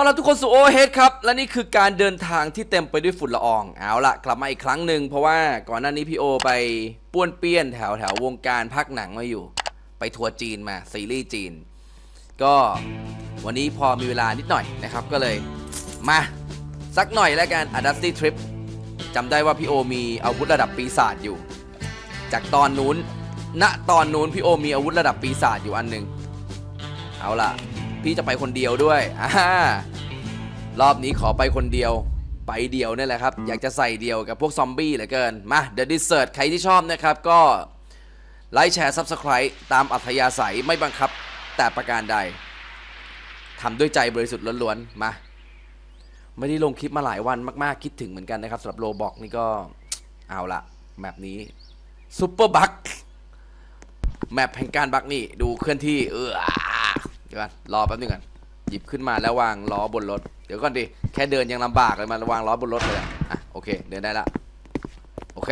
ตอนรับทุกคนสู่โอเฮดครับ และนี่คือการเดินทางที่เต็มไปด้วยฝุ่นละออง เอาละกลับมาอีกครั้งหนึ่งเพราะว่าก่อนหน้านี้พี่โอไปป้วนเปี้ยนแถวแถววงการพักหนังมาอยู่ ไปทัวร์จีนมา ซีรีส์จีน ก็วันนี้พอมีเวลานิดหน่อยนะครับ ก็เลยมาสักหน่อยแล้วกันอดัสตี้ทริปจำได้ว่าพี่โอมีอาวุธระดับปีศาจอยู่ จากตอนนู้นณตอนนู้นพี่โอมีอาวุธระดับปีศาจอยู่อันหนึ่งเอาล่ะ พี่จะไปคนเดียวด้วยอ่ารอบนี้ขอไปคนเดียวไปเดียวนี่แหละครับ อยากจะใส่เดียวกับพวกซอมบี้เหลือเกิน มา The Dessert ใครที่ชอบนะครับ ก็ไลค์แชร์ Subscribe ตามอัธยาศัยไม่บังคับแต่ประการใดทำด้วยใจบริสุทธิ์ล้วนๆ มา ไม่ได้ลงคลิปมาหลายวันมากๆ คิดถึงเหมือนกันนะครับสำหรับโลบอกนี่ก็เอาละแบบนี้ซูเปอร์บัคแมปแห่งการบักนี่ ดูเคลื่อนที่เออ เดี๋ยวก่อนรอแป๊บนึงก่อนหยิบขึ้นมาแล้ววางล้อบนรถ เดี๋ยวก่อนดิ แค่เดินยังลำบากเลยมาวางล้อบนรถเลยอะอะโอเค เดินได้ละ โอเค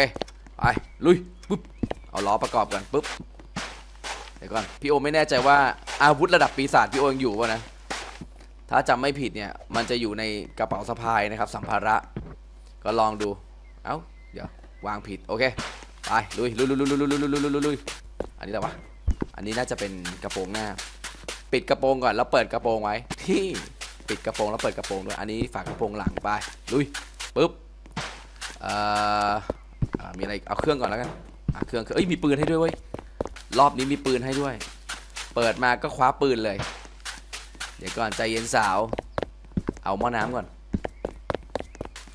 ไป ลุย ปุ๊บ เอาล้อประกอบกันปุ๊บ เดี๋ยวก่อน พี่โอไม่แน่ใจว่าอาวุธระดับปีศาจพี่โอยังอยู่ป่ะนะ ถ้าจำไม่ผิดเนี่ย มันจะอยู่ในกระเป๋าสะพายนะครับ สัมภาระ ก็ลองดู เอ้า เดี๋ยว วางผิด โอเค ไป ลุย ลุยลุยลุยลุยลุยลุยลุยลุยลุยอันนี้แหละวะ อันนี้น่าจะเป็นกระโปรงหน้า ปิดกระโปรงก่อนแล้วเปิดกระโปรงไว้ ที่ปิดกระโปรงแล้วเปิดกระโปรงด้วยอันนี้ฝากระโปรงหลังไปลุยปึ๊บเอ่อมีอะไรเอาเครื่องก่อนแล้วกันอะเครื่องเอ้ยมีปืนให้ด้วยเว้ยรอบนี้มีปืนให้ด้วย เปิดมาก็คว้าปืนเลย เดี๋ยวก่อนใจเย็นสาว เอาหม้อน้ำก่อน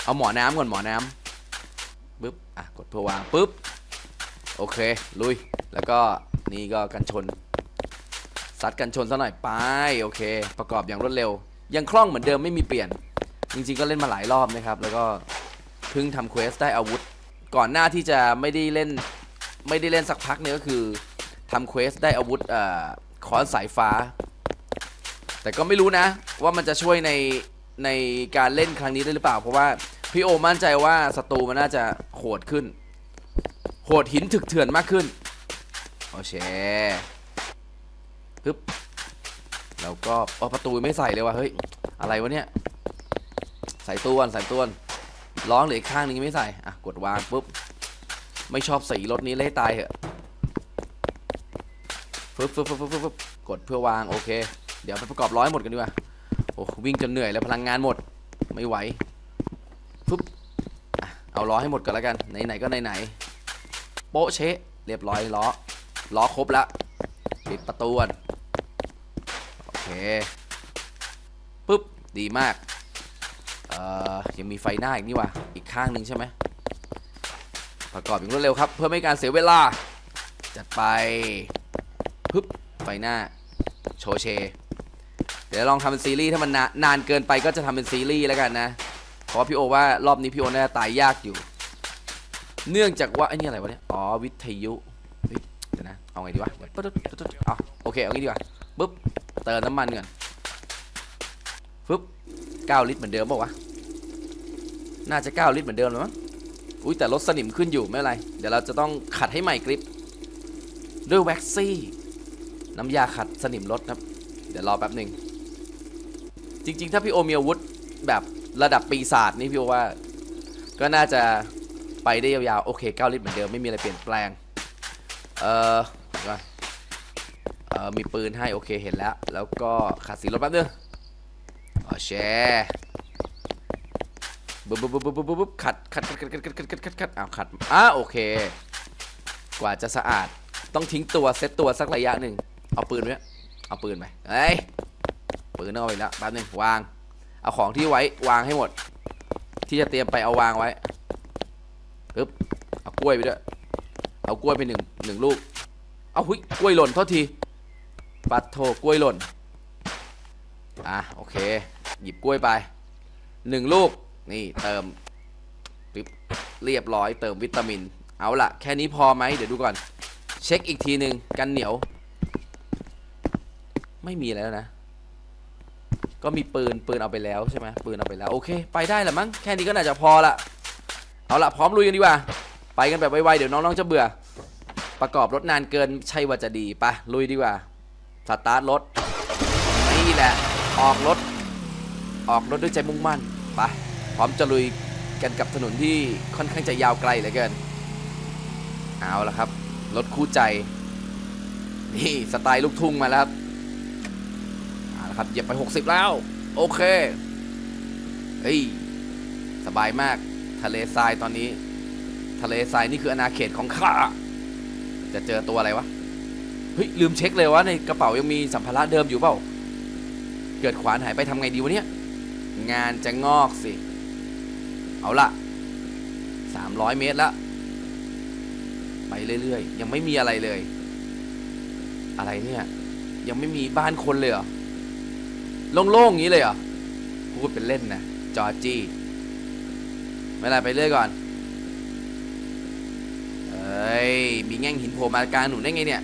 เอาหมอน้ำก่อนหมอน้ำปึ๊บอะกดเพื่อวางปึ๊บโอเคลุยแล้วก็นี่ก็กันชน ซัดกันชนซะหน่อยไปโอเค ประกอบอย่างรวดเร็ว ยังคล่องเหมือนเดิมไม่มีเปลี่ยน จริงๆก็เล่นมาหลายรอบนะครับ แล้วก็เพิ่งทำเควสได้อาวุธ ก่อนหน้าที่จะไม่ได้เล่นไม่ได้เล่นสักพักเนี่ยก็คือทำเควสได้อาวุธเอ่อคอนสายฟ้า แต่ก็ไม่รู้นะ ว่ามันจะช่วยในในการเล่นครั้งนี้ได้หรือเปล่า เพราะว่าพี่โอมั่นใจว่าศัตรูมันน่าจะโหดขึ้น โหดหินถึกเถื่อนมากขึ้น โอเค ปึ๊บแล้วก็เอประตูไม่ใส่เลยว่ะเฮ้ยอะไรวะเนี่ยใส่ตัวก่อนใส่ตัวก่อนล้อเหลืออีกข้างหนึงยังไม่ใส่อะกดวางปุ๊บไม่ชอบสีรถนี้เลยตายเหอะฟึบฟึบฟึบฟึบฟึบบกดเพื่อวางโอเค เดี๋ยวไปประกอบร้อยหมดกันดีกว่าโอ้วิ่งจนเหนื่อยแล้วพลังงานหมดไม่ไหวฟึบเอาล้อให้หมดก่อนแล้วกันไหนๆก็ไหนๆโป๊ะเชะเรียบร้อยล้อล้อครบแล้วปิดประตูก่อน ปุ๊บ ดีมาก เอ่อ ยังมีไฟหน้าอีกนี่วะอีกข้างหนึ่งใช่ไหมประกอบอย่างรวดเร็วครับ เพื่อไม่การเสียเวลา จัดไปปึ๊บ ไฟหน้า โชเช เดี๋ยวลองทำเป็นซีรีส์ถ้ามันนานานเกินไปก็จะทำเป็นซีรีส์แล้วกันนะ เพราะพี่โอว่ารอบนี้พี่โอน่าจะตายยากอยู่ เนื่องจากว่าไอ้นี่อะไรวะเนี่ย อ๋อ วิทยุเฮ้ยเดี๋ยวนะ เอาไงดีวะเดี๋ยวปึ๊ดปึ๊ดปึ๊ดปึ๊ดเอาโอเค เอางี้ดีกว่าปึ๊บ เติมน้ำมันก่อนฟึบ9ลิตรเหมือนเดิมป่าวะ น่าจะ9ลิตรเหมือนเดิมเลยมั้ง อุ้ยแต่รถสนิมขึ้นอยู่ไม่เป็นไร เดี๋ยวเราจะต้องขัดให้ใหม่กริปด้วยแว็กซี่ น้ำยาขัดสนิมรถครับ เดี๋ยวรอแป๊บหนึ่ง จริง ๆ ถ้าพี่โอมีอาวุธแบบระดับปีศาจนี่พี่ว่า ก็น่าจะไปได้ยาวๆ โอเค 9 ลิตรเหมือนเดิม ไม่มีอะไรเปลี่ยนแปลง เอ่อ มีปืนให้โอเคเห็นแล้ว แล้วก็ขัดสีรถแป๊บนึงอ๋อแชร์บุ๊บบุ๊บบุ๊บบุ๊บบุ๊บขัดขัดขัดขัดขัดขัดขัดขัดขัดอ้าวขัดอะโอเค กว่าจะสะอาดต้องทิ้งตัวเซตตัวสักระยะหนึ่งเอาปืนไว้เอาปืนไปเฮ้ยปืนเอาไปแล้วแป๊บนึงวาง เอาของที่ไว้วางให้หมด ที่จะเตรียมไปเอาวางไว้ปึ๊บเอากล้วยไปด้วยเอากล้วยไปหนึ่งหนึ่งลูกเอาหุ้ยกล้วยหล่นเท่าที ปัดโถกล้วยหล่น อะ โอเค หยิบกล้วยไปหนึ่งลูก นี่เติมปิ๊บเรียบร้อยเติมวิตามิน เอาละแค่นี้พอไหมเดี๋ยวดูก่อน เช็คอีกทีหนึ่งกันเหนียว ไม่มีแล้วนะ ก็มีปืนปืนเอาไปแล้วใช่ไหมปืนเอาไปแล้ว โอเค ไปได้แหละมั้งแค่นี้ก็น่าจะพอละเอาละพร้อมลุยกันดีกว่า ไปกันแบบไวๆเดี๋ยวน้องๆจะเบื่อ ประกอบรถนานเกินใช่ว่าจะดีปะลุยดีกว่า สตาร์ทรถ นี่แหละ ออกรถ ออกรถด้วยใจมุ่งมั่น ไป พร้อมจะลุยกันกับถนนที่ค่อนข้างจะยาวไกลเหลือเกิน เอาละครับ รถคู่ใจ นี่สไตล์ลูกทุ่งมาแล้วครับเอาละครับเหยียบไป 60 แล้ว โอเคเฮ้ยสบายมาก ทะเลทรายตอนนี้ ทะเลทรายนี่คืออาณาเขตของข้า จะเจอตัวอะไรวะ เฮ้ยลืมเช็คเลยว่าในกระเป๋ายังมีสัมภาระเดิมอยู่เปล่า เกิดขวานหายไปทำไงดีวะเนี่ย งานจะงอกสิ เอาละ300 เมตรละ ไปเรื่อยๆ ยังไม่มีอะไรเลย อะไรเนี่ย ยังไม่มีบ้านคนเลยเหรอ โล่งๆอย่างนี้เลยเหรอ พูดเป็นเล่นนะ จอร์จี้ไม่ไรไปเรื่อยก่อนเฮ้ย มีแง่งหินโผล่มากลางหนุนได้ไงเนี่ย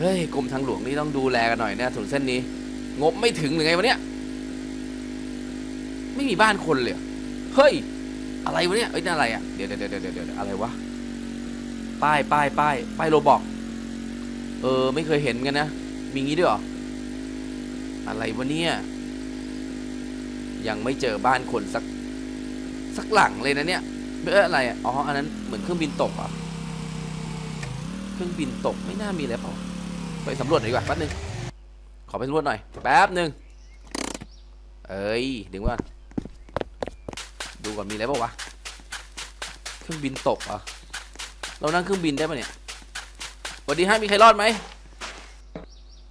เฮ้ยกรมทางหลวงนี่ต้องดูแลกันหน่อยนะถนนเส้นนี้ งบไม่ถึงหรือไงวะเนี่ยไม่มีบ้านคนเลยเฮ้ยอะไรวะเนี่ยเอ้ยนั่นอะไรอะเดี๋ยวเดี๋ยวเดี๋ยวเดี๋ยวเดี๋ยวอะไรวะป้ายป้ายป้ายป้ายโรบอกเออไม่เคยเห็นกันนะมีงี้ด้วยหรออะไรวะเนี่ยยังไม่เจอบ้านคนสักสักหลังเลยนะเนี่ยเอออะไรอ๋ออันนั้นเหมือนเครื่องบินตกอะเครื่องบินตกไม่น่ามีอะไรเปล่า ไปสำรวจหน่อยดีกว่าแป๊บนึง ขอไปสำรวจหน่อย แป๊บนึง เอ้ยดึงก่อนดูก่อนมีอะไรเปล่าวะ เครื่องบินตกเหรอะเรานั่งเครื่องบินได้ปะเนี่ยสวัสดีฮะมีใครรอดไหม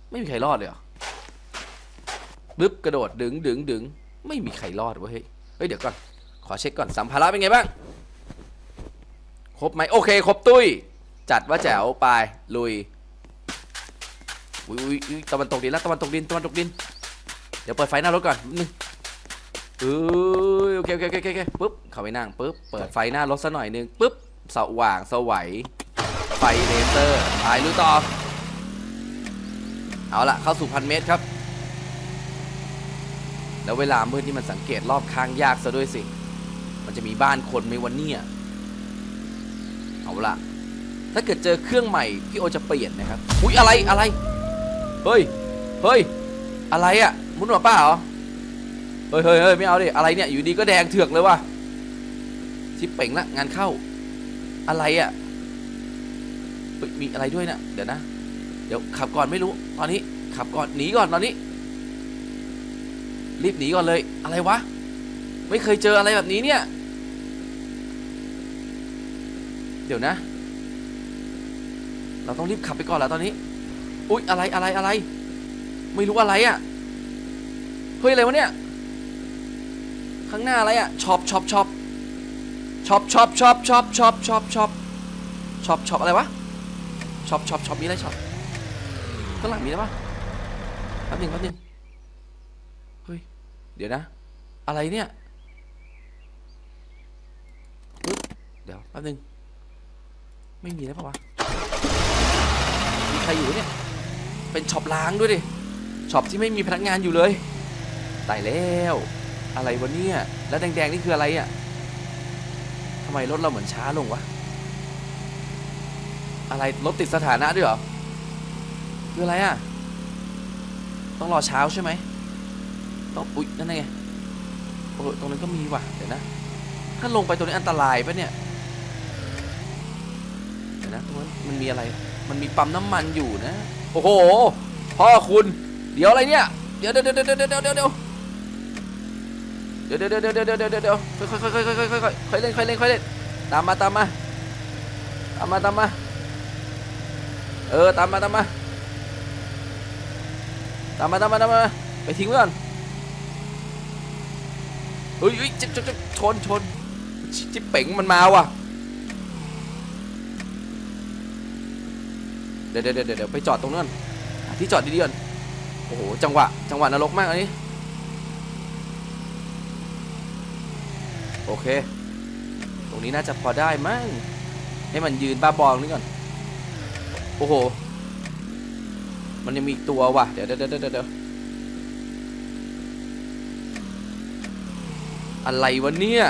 ไม่มีใครรอดเลยเหรอปึ๊บกระโดดดึงดึงดึงไม่มีใครรอดเว้ยเฮ้ยเฮ้ยเดี๋ยวก่อน ขอเช็คก่อนสัมภาระเป็นไงบ้าง ครบไหมโอเค ครบตุ้ย จัดว่าแจ๋วไปลุย อุ้ยอุ้ยตะวันตกดินแล้วตะวันตกดินตะวันตกดิน เดี๋ยวเปิดไฟหน้ารถก่อนนึงเอ้ยโอเคโอเคโอเคโอเคปุ๊บเข้าไปนั่งปุ๊บเปิดไฟหน้ารถซะหน่อยนึงปุ๊บสว่างสวัยไฟเลเซอร์ถ่ายลุยต่อ เอาละเข้าสู่พันเมตรครับ แล้วเวลามืดนี่มันสังเกตรอบข้างยากซะด้วยสิ มันจะมีบ้านคนไหมวันเนี้เอาละถ้าเกิดเจอเครื่องใหม่พี่โอจะเปลี่ยนนะครับ อุ๊ยอะไรอะไร ฮ้ย เฮ้ย อะไรอะ่ะ มุนหัวป้าเหรอ เฮ้ยเฮ้ยเฮ้ยไม่เอาดิ อะไรเนี่ย อยู่ดีก็แดงเถือกเลยว่ะ ชิปเป่งละงานเข้า อะไรอะ่ะเฮ้ยมีอะไรด้วยนะเดี๋ยวนะ เดี๋ยวขับก่อนไม่รู้ ตอนนี้ขับก่อนหนีก่อนตอนนี้ รีบหนีก่อนเลย อะไรวะ ไม่เคยเจออะไรแบบนี้เนี่ย เดี๋ยวนะ เราต้องรีบขับไปก่อนแล้วตอนนี้ อุ๊ยอะไรอะไรอะไร ไม่รู้อะไรอะ่ะ เฮ้ยอะไรวะเนี่ย ข้างหน้าอะไรอะ่ะช็อปช็อปช็อปช็อปช็อปช็อปช็อปช็อปช็อปช็อปช็อปช็อปอะไรวะช็อปช็อปช็อปมีอะไรช็อปข้างหลังมีอะไรปะแป๊บหนึงแป๊บหนึงเฮ้ย เดี๋ยวนะ อะไรเนี่ยเดี๋ยวแป๊บหนึงไม่มีแล้วปะวะมีใครอยู่เนี่ย เป็นช็อปล้างด้วยดิช็อปที่ไม่มีพนักงานอยู่เลยตายแล้ว อะไรวะเนี่ยแล้วแดงๆนี่คืออะไรอะทำไมรถเราเหมือนช้าลงวะอะไรรถติดสถานะด้วยเหรอคืออะไรอะต้องรอเช้าใช่ไหมต้องอุ๊ยนั่นไงโอ้ยตรงนั้นก็มีว่ะเดี๋ยวนะถ้าลงไปตรงนี้อันตรายปะเนี่ย ยวนะมันมีอะไร มันมีปั๊มน้ำมันอยู่นะ โอ้โห พ่อคุณ เดี๋ยวอะไรเนี่ย เดี๋ยวเดี๋ยวเดี๋ยวเดี๋ยวเดี๋ยวเดี๋ยวเดี๋ยวเดี๋ยวเดี๋ยวเดี๋ยวเดี๋ยวเดี๋ยวค่อยค่อยค่อยค่อยค่อยค่อยค่อยเล่นค่อยเล่นค่อยเล่น ตามมาตามมา ตามมาตามมา เออ ตามมาตามมา ตามมาตามมาตามมา ไปทิ้งไว้ก่อนเฮ้ยเฮ้ยจิ๊บจิ๊บชนชนจิ๊บจิ๊บเป๋งมันมาว่ะ เดี๋ยวเดี๋ยวเดี๋ยวไปจอดตรงนั้นที่จอดดีๆก่อนโอ้โหจังหวะจังหวะนรกมากอันนี้โอเค ตรงนี้น่าจะพอได้มั้งให้มันยืนบ้าบอลนี่ก่อน โอ้โห มันยังมีอีกตัวว่ะเดี๋ยวเดี๋ยวเดี๋ยวเดี๋ยวอะไรวะเนี่ย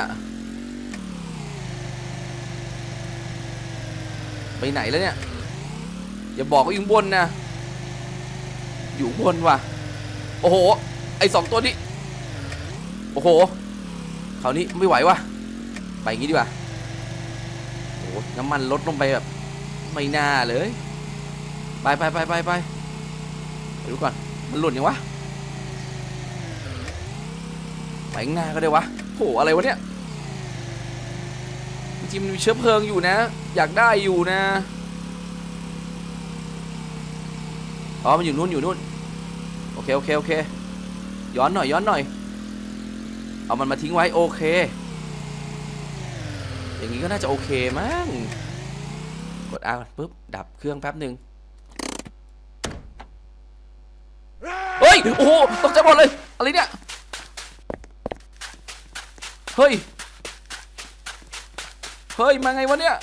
ไปไหนแล้วเนี่ย อย่าบอกว่าอยู่ข้างบนนะ อยู่บนว่ะ โอ้โห ไอสองตัวนี้ โอ้โหคราวนี้ไม่ไหวว่ะ ไปอย่างงี้ดีกว่าโอ้โหน้ำมันลดลงไปแบบ ไม่น่าเลยไปไปไปไปไปไปดูก่อน มันหล่นยังวะ ไปข้างหน้าก็ได้วะโหอะไรวะเนี่ยจริงมันมีเชื้อเพลิงอยู่นะ อยากได้อยู่นะ อ๋อ มันอยู่นู่นอยู่นู่น โอเค โอเค โอเค ย้อนหน่อย ย้อนหน่อย เอามันมาทิ้งไว้ โอเค อย่างนี้ก็น่าจะโอเคมั้ง กด R ก่อนปุ๊บ ดับเครื่องแป๊บหนึ่งเฮ้ย โอ้โห ตกใจหมดเลย อะไรเนี่ย เฮ้ย เฮ้ย มาไงวะเนี่ย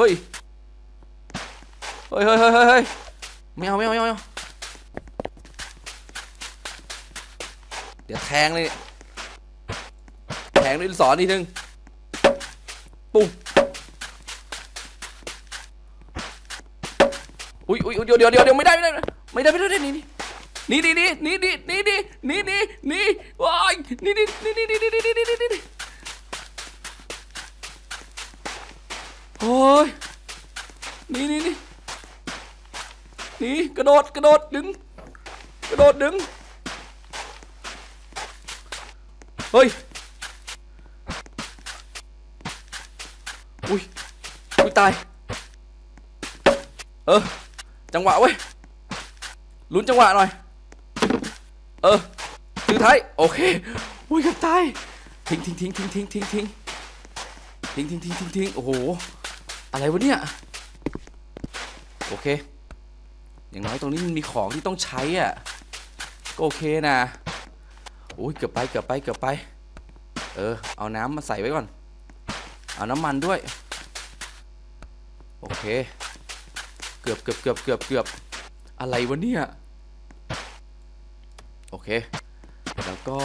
เฮ้ยเฮ้ย เฮ้ยเฮ้ยเฮ้ยเฮ้ยไม่เอาไม่เอาไม่เอาไม่เอาเดี๋ยวแทงเลย แทงด้วยลูกศรนิดนึง ปุ้งอุ้ยอุ้ยอุ๊ยเดี๋ยวเดี๋ยวเดี๋ยวเดี๋ยวไม่ได้ไม่ได้ไม่ได้ไม่ได้ไม่ได้นี่นี่นี่นี่นี่นี่นี่นี่นี่นี่นี่ว้ายนี่นี่นี่นี่นี่นี่นี่นี่นี่นี่ โอ้ยนี่นี่นี่นี่กระโดดกระโดดดึง กระโดดดึง เฮ้ย อุ้ยอุ้ยตาย เออ จังหวะเว้ย ลุ้นจังหวะหน่อย เออถือท้าย โอเค อุ้ยกับตาย ทิ้งทิ้งทิ้งทิ้งทิ้งทิ้งทิ้งทิ้งทิ้งทิ้งทิ้งทิ้งโอ้โห อะไรวะเนี่ย โอเค อย่างน้อยตรงนี้มันมีของที่ต้องใช้อะ ก็โอเคนะ โอ้ยเกือบไปเกือบไปเกือบไป เออ เอาน้ำมาใส่ไว้ก่อน เอาน้ำมันด้วย โอเค เกือบเกือบเกือบเกือบเกือบอะไรวะเนี่ย โอเค แล้วก็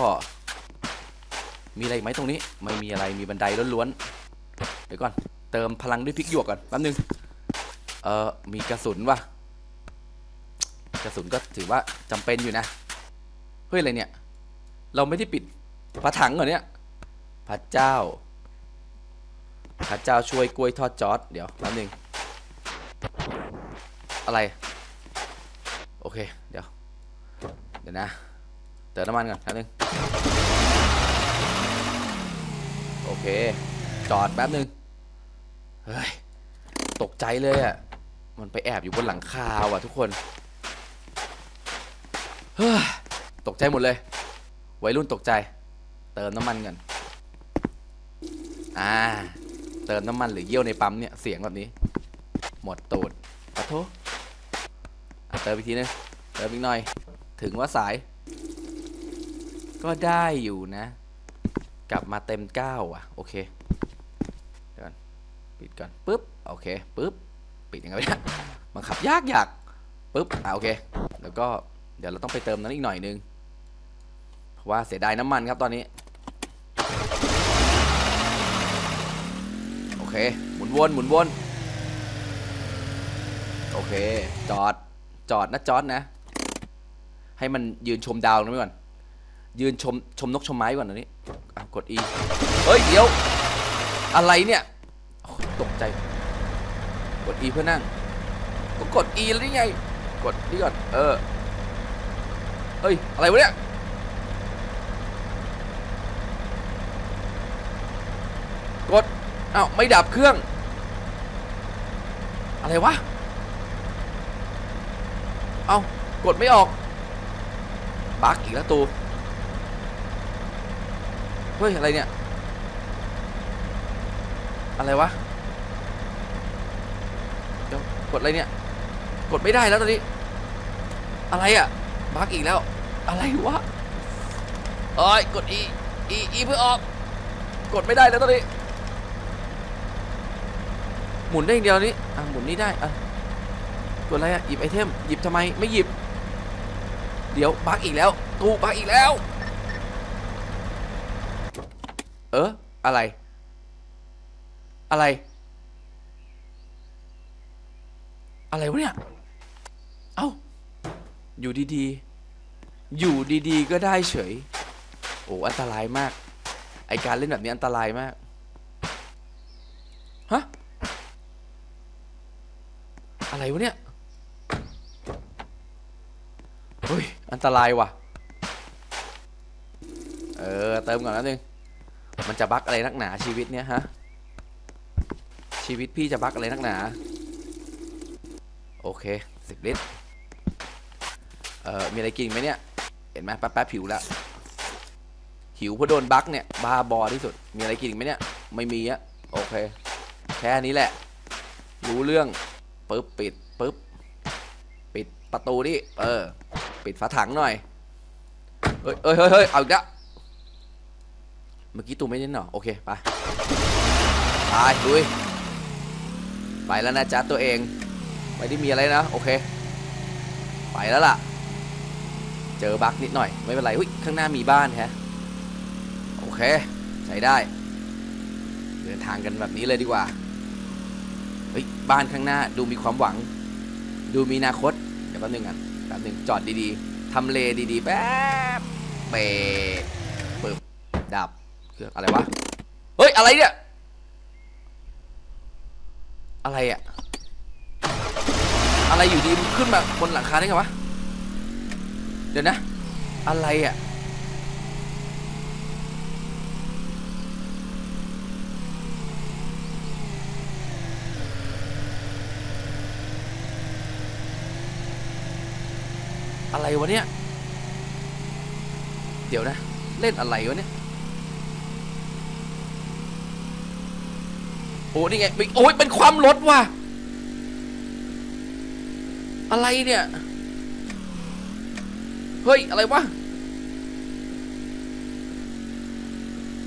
มีอะไรไหมตรงนี้ ไม่มีอะไร มีบันไดล้วนๆ เดี๋ยวก่อน เติมพลังด้วยพริกหยวกก่อนแป๊บนึง เออมีกระสุนว่ะกระสุนก็ถือว่าจำเป็นอยู่นะ เฮ้ยอะไรเนี่ย เราไม่ได้ปิดพระถังเหรอเนี่ยพระเจ้าพระเจ้าช่วยกล้วยทอดจอดเดี๋ยวแป๊บนึง อะไร โอเค เดี๋ยว เดี๋ยวนะ เติมน้ำมันก่อนแป๊บนึง โอเค จอดแป๊บนึง เฮ้ยตกใจเลยอะ่ะ มันไปแอบอยู่บนหลังคาว่ะทุกคนเฮ้ยตกใจหมดเลย วัยรุ่นตกใจ เติมน้ำมันกันอ่า เติมน้ำมันหรือเยี่ยวในปั๊มเนี่ย เสียงแบบนี้ หมดตูดขอโทษอะเติมอีกทีนึงเติมอีกหน่อย ถึงว่าสาย ก็ได้อยู่นะ กลับมาเต็มเก้าอะ โอเค ปิดก่อนปึ๊บโอเคปึ๊บปิดยังไงเนี่ยบังคับยากยากปึ๊บอะโอเค แล้วก็เดี๋ยวเราต้องไปเติมนั้นอีกหน่อยนึงเพราะว่าเสียดายน้ำมันครับตอนนี้ โอเค หมุนวนหมุนวนโอเค จอดจอดนะจอดนะ ให้มันยืนชมดาวนะไว้ก่อน ยืนชมชมนกชมไม้ก่อนตอนนี้อะกด E เฮ้ยเดี๋ยว อะไรเนี่ย ตกใจ กด E เพื่อนั่ง ก็กด E แล้วนี่ไง กดนี่ก่อน เออ เฮ้ย อะไรวะเนี่ยกดอ้าวไม่ดับเครื่อง อะไรวะ เอากดไม่ออก บักอีกแล้วตู เฮ้ย อะไรเนี่ย อะไรวะเดี๋ยวกดอะไรเนี่ย กดไม่ได้แล้วตอนนี้ อะไรอะบักอีกแล้ว อะไรวะเอ้ยกด E E E เพื่อออก กดไม่ได้แล้วตอนนี้ หมุนได้อย่างเดียวนี้อะหมุนนี่ได้อะกดอะไรอะหยิบไอเทมหยิบทำไมไม่หยิบ เดี๋ยวบักอีกแล้วตูบักอีกแล้ว เอออะไร อะไร อะไรวะเนี่ย เอ้า อยู่ดีๆ อยู่ดีๆ ก็ได้เฉย โอ้อันตรายมาก ไอการเล่นแบบนี้อันตรายมาก ฮะ อะไรวะเนี่ย เฮ้ย อันตรายว่ะ เออ เติมก่อนแล้วนึง มันจะบั๊กอะไรนักหนาชีวิตเนี้ยฮะ ชีวิตพี่จะบักอะไรนักหนา โอเคสิบลิตร เอ่อ มีอะไรกินไหมเนี่ย เห็นไหมแป๊บแป๊บๆหิวละ หิวเพราะโดนบักเนี่ยบ้าบอที่สุด มีอะไรกินอีกไหมเนี่ย ไม่มีอะโอเค แค่นี้แหละ รู้เรื่องปึ๊บปิดปึ๊บปิดประตูนี่เออ ปิดฝาถังหน่อยเฮ้ยเฮ้ยเฮ้ยเฮ้ยเอาอีกแล้วเมื่อกี้ตูไม่เล่นหรอโอเค ไป ไป ลุย ไปแล้วนะจ๊ะตัวเอง ไม่ได้มีอะไรนะ โอเค ไปแล้วล่ะ เจอบั๊กนิดหน่อย ไม่เป็นไรหุ้ยข้างหน้ามีบ้านฮะโอเค ใช้ได้ เดินทางกันแบบนี้เลยดีกว่าเฮ้ยบ้านข้างหน้าดูมีความหวัง ดูมีอนาคตเดี๋ยวแป๊บนึงกันแป๊บนึงจอดดีๆทำเลดีๆแป๊บเปดปึบดับเครื่องอะไรวะเฮ้ยอะไรเนี่ย อะไรอะอะไรอยู่ดีมันขึ้นมาบนหลังคาได้ไงวะ เดี๋ยวนะ อะไรอะอะไรวะเนี่ย เดี๋ยวนะ เล่นอะไรวะเนี่ย โอ้นี่ไงโอ้ยเป็นความลดว่ะ อะไรเนี่ย เฮ้ย อะไรวะ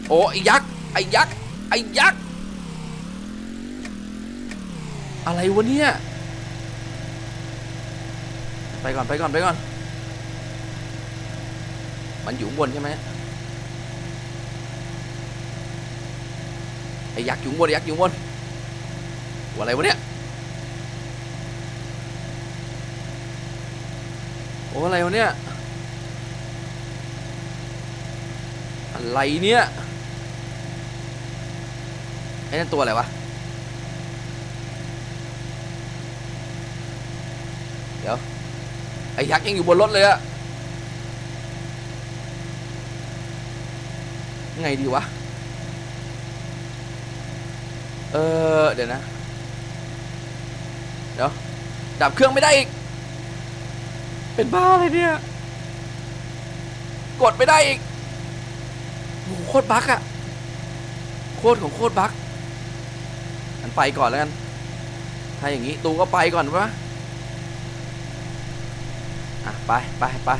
โอ้ไอ้ยักษ์ ไอ้ยักษ์ ไอ้ยักษ์ อะไรวะเนี่ย ไปก่อน ไปก่อน ไปก่อน มันอยู่บนใช่ไหม ไอ้ยักษ์อยู่บนยักษ์อยู่บนอะไรวะเนี่ยโอ้อะไรวะเนี่ยอะไรเนี่ยไอ้นั่นตัวอะไรวะเดี๋ยวไอ้ยักษ์ยังอยู่บนรถเลยอะไงดีวะ เออ เดี๋ยวนะ เดี๋ยว ดับเครื่องไม่ได้อีก เป็นบ้าเลยเนี่ย กดไม่ได้อีกโหโคตรบั๊กอะโคตรของโคตรบั๊กอันไปก่อนแล้วกัน ถ้าอย่างนี้ตูก็ไปก่อนวะอะ ไปไปไป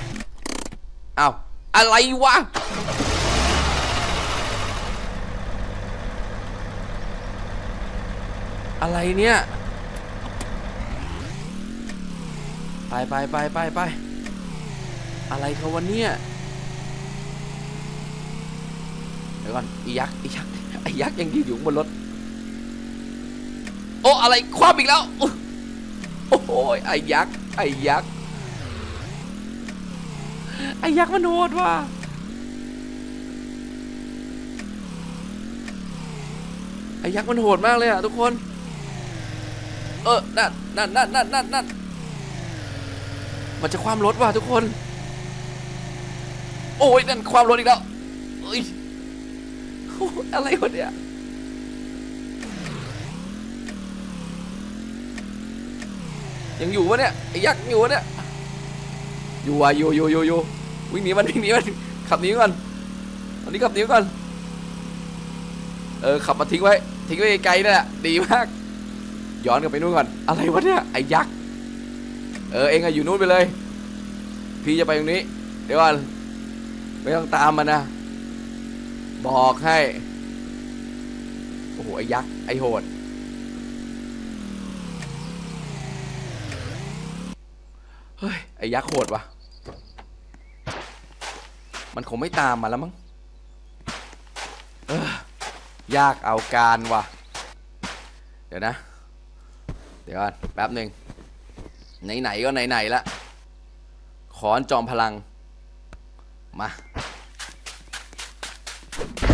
เอ้าอะไรวะ อะไรเนี่ยไปไปไปไปไปอะไรเขาวันเนี่ยเดี๋ยวก่อนอียักษ์อียักษ์ไอ้ยักษ์ยังยืนอยู่บนรถโอ้อะไรคว้าอีกแล้วโอ้โหไอ้ยักษ์ไอ้ยักษ์ไอ้ยักษ์มันโหดว่ะไอ้ยักษ์มันโหดมากเลยอะทุกคน เออนั่นนั่นนั่นนั่นนั่นนั่นมันจะความรถว่ะทุกคน โอ้ยนั่นความรถอีกแล้วเอ้ยโอ้ยอะไรวะเนี่ยยังอยู่วะเนี่ยไอ้ยักษ์อยู่วะเนี่ยอยู่ว่ะอยู่อยู่อยู่อยู่วิ่งหนีมันวิ่งหนีมันขับหนีก่อนตอนนี้ขับหนีก่อนเออขับมาทิ้งไว้ทิ้งไว้ไกลนั่นแหละดีมาก ย้อนกลับไปนู่นก่อน อะไรวะเนี่ย ไอ้ยักษ์ เออ เองอะอยู่นู่นไปเลย พี่จะไปตรงนี้ เดี๋ยวก่อนไม่ต้องตามมันนะ บอกให้ โอ้โห ไอ้ยักษ์ ไอ้โหด เฮ้ย ไอ้ยักษ์โหดวะมันคงไม่ตามมาแล้วมั้งยากเอาการว่ะ เดี๋ยวนะ เดี๋ยวก่อนแป๊บหนึ่งไหนๆก็ไหนๆละขอนจอมพลัง มา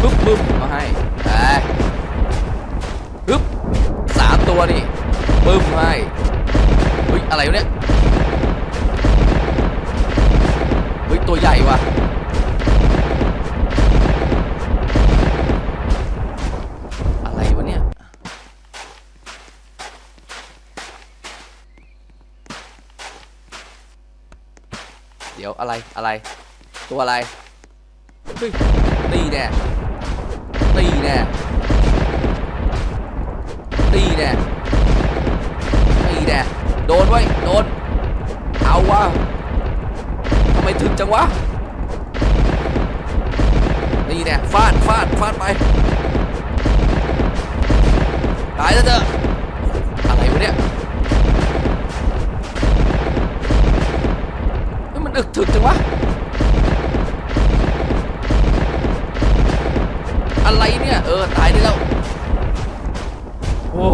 ปึ๊บปึ๊บมาให้ไปปึ๊บสามตัวนี่ปึ๊บให้เฮ้ยอะไรวะเนี่ยเฮ้ยตัวใหญ่ว่ะ อะไรวะเนี่ย เดี๋ยวอะไรอะไร ตัวอะไรเฮ้ยตีแน่ตีแน่ตีแน่ตีแน่โดนไว้โดน เอาวะทำไมถึงจังวะนี่แน่ฟาดฟาดฟาดไปตายแล้วเถอะอะไรวะเนี่ย อึกถึกจังวะ อะไรเนี่ย เออ ตายได้แล้ว โอ้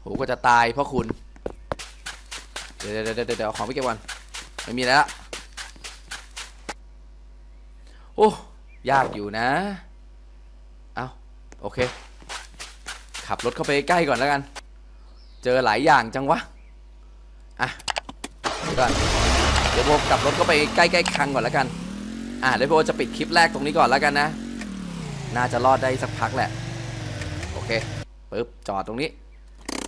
โหก็จะตายเพราะคุณ เดี๋ยวเดี๋ยวเดี๋ยวเดี๋ยวเอาของไปเก็บก่อนไม่มีแล้วละโอ้ยากอยู่นะ เอาโอเค ขับรถเข้าไปใกล้ก่อนแล้วกัน เจอหลายอย่างจังวะ อะเดี๋ยว ก่อนเดี๋ยวโบกลับรถก็ไปใกล้ๆคลังก่อนแล้วกัน อะเดี๋ยวโบจะปิดคลิปแรกตรงนี้ก่อนแล้วกันนะ น่าจะรอดได้สักพักแหละ โอเคปึ๊บจอดตรงนี้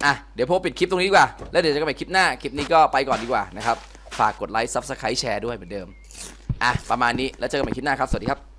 อะเดี๋ยวโบปิดคลิปตรงนี้ดีกว่า แล้วเดี๋ยวจะไปคลิปหน้า คลิปนี้ก็ไปก่อนดีกว่านะครับ ฝากกดไลค์ซับสไครต์แชร์ด้วยเหมือนเดิม อะประมาณนี้แล้วเจอกันใหม่คลิปหน้าครับ สวัสดีครับ